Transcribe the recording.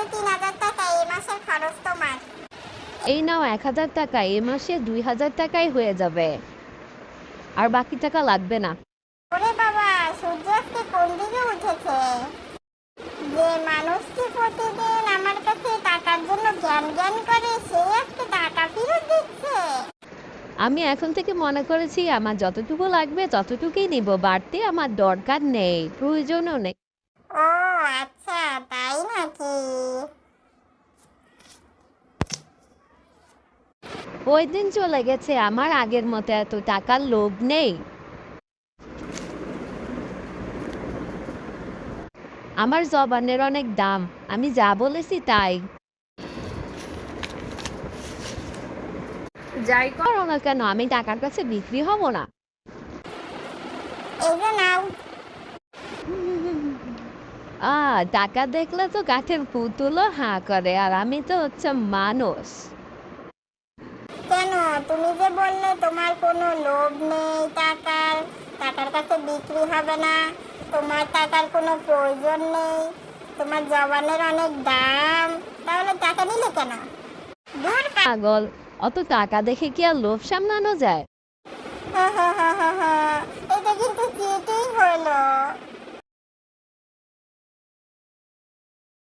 যে তিন হাজার টাকা এই মাসের খরচ তোমার। এই নাও এক হাজার টাকা এ মাসে দুই হাজার টাকাই হয়ে যাবে। আর বাকি টাকা লাগবে না। ওরে বাবা সূর্য আজকে কোন দিকে উঠেছে? যে মানুষটি প্রতিদিন আমার কাছে টাকার জন্য জ্ঞান জ্ঞান করে সে আজকে টাকা ফেরত দিচ্ছে। আমি এখন থেকে মনে করেছি আমার যতটুকু লাগবে ততটুকুই নিব বাড়তি আমার দরকার নেই প্রয়োজনও নেই। ও আচ্ছা তাই নাকি? ওই দিন চলে গেছে আমার আগের মতো এত টাকার লোভ নেই। আমার জবানের অনেক দাম আমি যা বলেছি তাই। যাই করো না কেন আমি টাকার কাছে বিক্রি হব না। এই যে নাও। টাকা দেখলে তো কাঠের পুতুলও হাঁ করে আর আমি তো হচ্ছে মানুষ। কেন? তুমি যে বললে তোমার কোনো লোভ নেই টাকার টাকার কাছে বিক্রি হবে না তোমার টাকার কোনো প্রয়োজন নেই তোমার জবানের অনেক দাম তাহলে টাকা নিলে কেন? দূর পাগল অত টাকা দেখে কি আর লোভ সামলানো যায়? হা হা হা হা।